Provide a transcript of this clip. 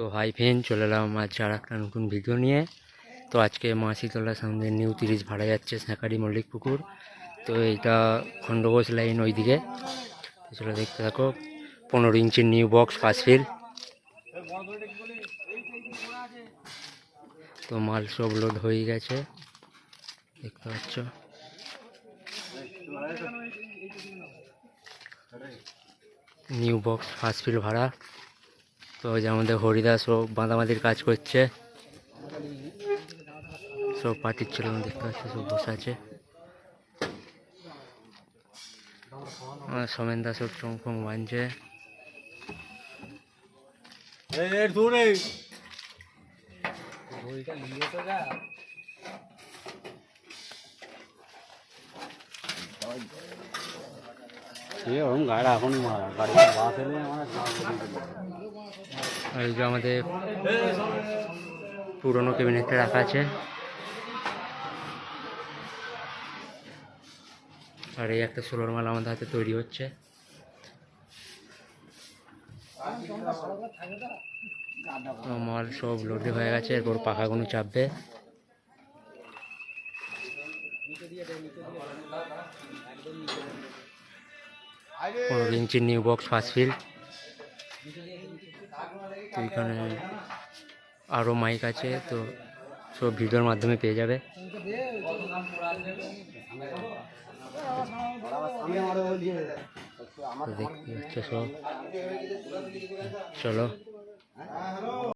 তো হাই ফেন, চলে এলাম আজ আর একটা নতুন ভিডিও নিয়ে। তো আজকে মাসিতলার সামনে নিউ তিরিশ ভাড়া যাচ্ছে স্যাঁকারি মল্লিক পুকুর। তো এইটা খণ্ডঘোষ লাইন ওইদিকে। চলো দেখতে থাকো। পনেরো ইঞ্চির নিউ বক্স ফার্স্ট ফিল তো মাল সব লোড হয়ে গেছে। দেখতে পাচ্ছ? নিউ বক্স ফার্স্ট ফিল ভাড়া। তো ওই যে আমাদের হরিদাস ও বাঁধাবাঁধির কাজ করছে। সব পার্টির ছিল দেখতে পাচ্ছি সব বসে আছে। আর সোমেন দাস সব চং ফং বাঁধছে এরকম গাড়ি এখন গাড়ি বাস এলে আমার আর এই যে আমাদের পুরোনো ক্যাবিনেটটা রাখা আছে। আর এই একটা সোলার মাল আমাদের হাতে তৈরি হচ্ছে। মাল সব লোডে হয়ে গেছে, এরপর পাখাগুলো চাপবে। পনেরো ইঞ্চির নিউ বক্স ফার্স্ট ফিল্ড তো এখানে আরও মাইক আছে, তো সব ভিডিওর মাধ্যমে পেয়ে যাবে। দেখতে হচ্ছে সব। চলো।